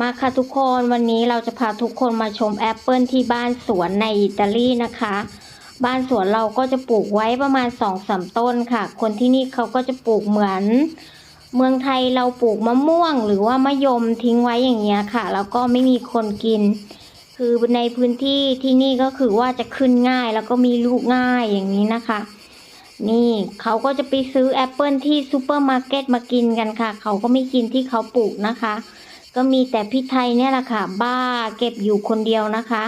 มาค่ะทุกคนวันนี้เราจะพาทุกคนมาชมแอปเปิลที่บ้านสวนในอิตาลีนะคะ บ้านสวนเราก็จะปลูกไว้ประมาณสองสามต้นค่ะ คนที่นี่เขาก็จะปลูกเหมือน เมืองไทยเราปลูกมะม่วง หรือว่ามะยมทิ้งไว้อย่างเงี้ยค่ะ แล้วก็ไม่มีคนกิน คือในพื้นที่ที่นี่ก็คือว่าจะขึ้นง่ายแล้วก็มีลูกง่ายอย่างนี้นะคะนี่เขาก็จะไปซื้อแอปเปิลที่ซูเปอร์มาร์เก็ตมากินกันค่ะ เขาก็ไม่กินที่เขาปลูกนะคะ ก็มีแต่พี่ไทยเนี่ยแหละค่ะ บ้าเก็บอยู่คนเดียวนะคะ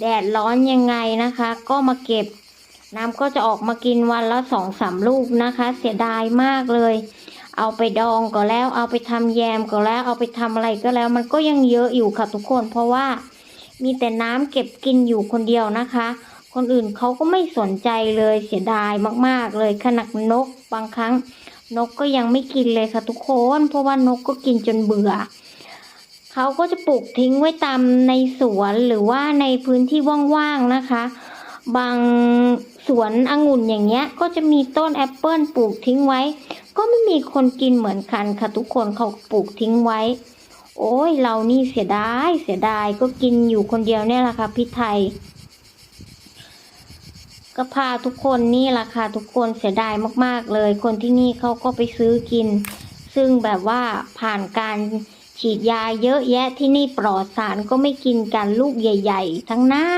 แดดร้อนยังไงนะคะ ก็มาเก็บ น้ำก็จะออกมากินวันละสองสามลูกนะคะ เสียดายมากเลย เอาไปดองก็แล้ว เอาไปทำแยมก็แล้ว เอาไปทำอะไรก็แล้ว มันก็ยังเยอะอยู่ค่ะทุกคน เพราะว่ามีแต่น้ำเก็บกินอยู่คนเดียวนะคะ คนอื่นเขาก็ไม่สนใจเลยเสียดายมากๆเลยขนาดนกบางครั้ง นกก็ยังไม่กินเลยค่ะทุกคน เพราะว่านกก็กินจนเบื่อ เขาก็จะปลูกทิ้งไว้ตามในสวนหรือว่าในพื้นที่ว่างๆนะคะ บางสวนองุ่นอย่างเงี้ย ก็จะมีต้นแอปเปิลปลูกทิ้งไว้ ก็ไม่มีคนกินเหมือนกันค่ะทุกคนเขาปลูกทิ้งไว้ โอ้ยเรานี่เสียดายเสียดายก็กินอยู่คนเดียวเนี่ยแหละค่ะพี่ไทยก็พาทุกคนนี่แหละค่ะทุกคนเสียดายมาก ๆ เลย คนที่นี่เขาก็ไปซื้อกิน ซึ่งแบบว่าผ่านการ ฉีดยาเยอะแยะที่นี่ปลอดสารก็ไม่กินกันลูกใหญ่ ๆ ทั้งนั้น